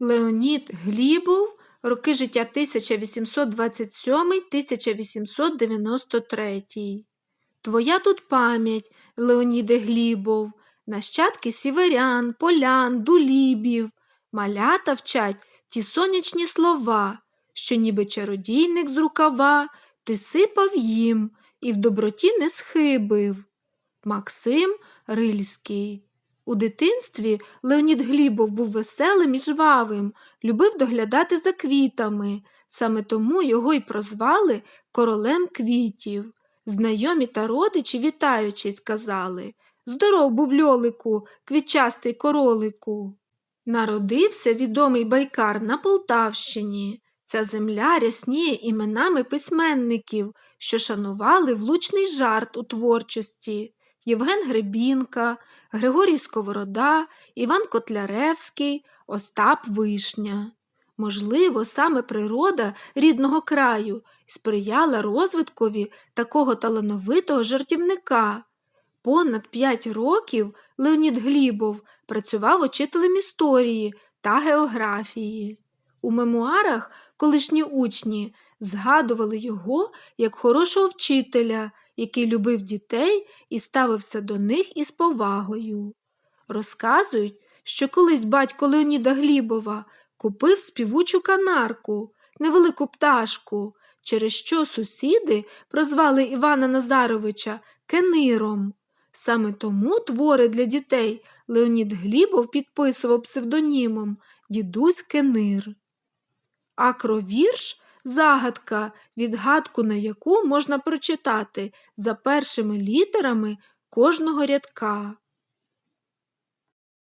Леонід Глібов, роки життя 1827-1893. Твоя тут пам'ять, Леоніде Глібов, нащадки сіверян, полян, дулібів, малята вчать ті сонячні слова, що ніби чародійник з рукава ти сипав їм і в доброті не схибив. Максим Рильський у дитинстві Леонід Глібов був веселим і жвавим, любив доглядати за квітами, саме тому його й прозвали королем квітів. Знайомі та родичі, вітаючись, сказали Здоров був льолику, квітчастий королику. Народився відомий байкар на Полтавщині. Ця земля рясніє іменами письменників, що шанували влучний жарт у творчості. Євген Гребінка, Григорій Сковорода, Іван Котляревський, Остап Вишня. Можливо, саме природа рідного краю сприяла розвиткові такого талановитого жартівника. Понад п'ять років Леонід Глібов працював учителем історії та географії. У мемуарах колишні учні згадували його як хорошого вчителя, який любив дітей і ставився до них із повагою. Розказують, що колись батько Леоніда Глібова купив співучу канарку, невелику пташку, через що сусіди прозвали Івана Назаровича Кениром. Саме тому твори для дітей Леонід Глібов підписував псевдонімом Дідусь Кенир. Акровірш загадка, відгадку на яку можна прочитати за першими літерами кожного рядка.